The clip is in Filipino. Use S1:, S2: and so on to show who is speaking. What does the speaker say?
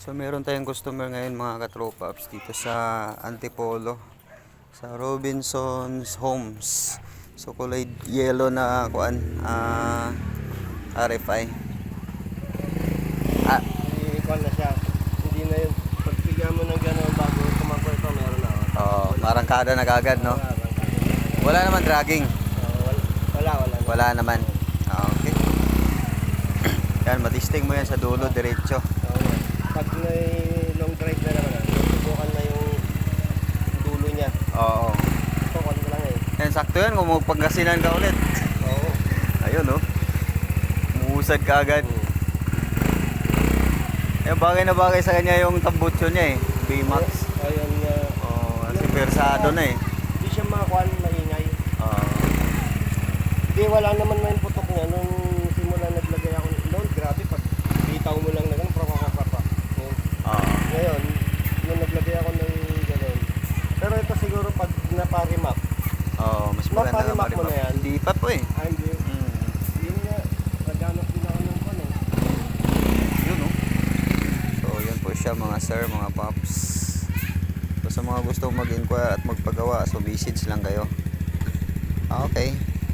S1: So meron tayong customer ngayon mga katropaps dito sa Antipolo sa Robinson's Homes. So kulay yellow na kuan ah RFI. Ah,
S2: Ikon na siya. Hindi na yun. Pag bigyan mo ng gano'n bago tumakbo ito, meron na. oh.
S1: oh, parang kada na kagad, no?
S2: Wala,
S1: naman dragging.
S2: Wala, wala, wala.
S1: Wala naman. Ah, okay. Yan, matisting mo yan sa dulo, diretso.
S2: Oo. Pag may long drive na naman, subukan na yung dulo niya.
S1: Oo.
S2: Ito, konti lang eh.
S1: Yan, sakto yan kung magpagkasinan ka ulit.
S2: Oo.
S1: Ayun, no? Muusad ka agad.
S2: Hmm.
S1: Eh, bagay na bagay sa kanya yung tambutso niya eh. B-Max.
S2: Ayun nga.
S1: Oo, kasi persado na eh.
S2: Hindi siya makakuan, maingay.
S1: Oo.
S2: Hindi, wala naman na yung putok niya. Nung simula naglagay ako noon, grabe, pag bitaw mo lang na ganun, prakakapapa. Ngayon,
S1: Oo.
S2: ngayon, nung naglagay ako ng ganun. Pero ito siguro pag naparimak,
S1: Oo, mas maganda
S2: Maparimak mo na yan.
S1: Hindi pa po eh.
S2: ah hindi,
S1: Mm.
S2: yun nga, naghanap din ako ng ano.
S1: Yun, no? So, yun po siya mga sir, mga pops. So, sa mga gusto mag-inquire at magpagawa, so visits lang kayo. Ah, Okay.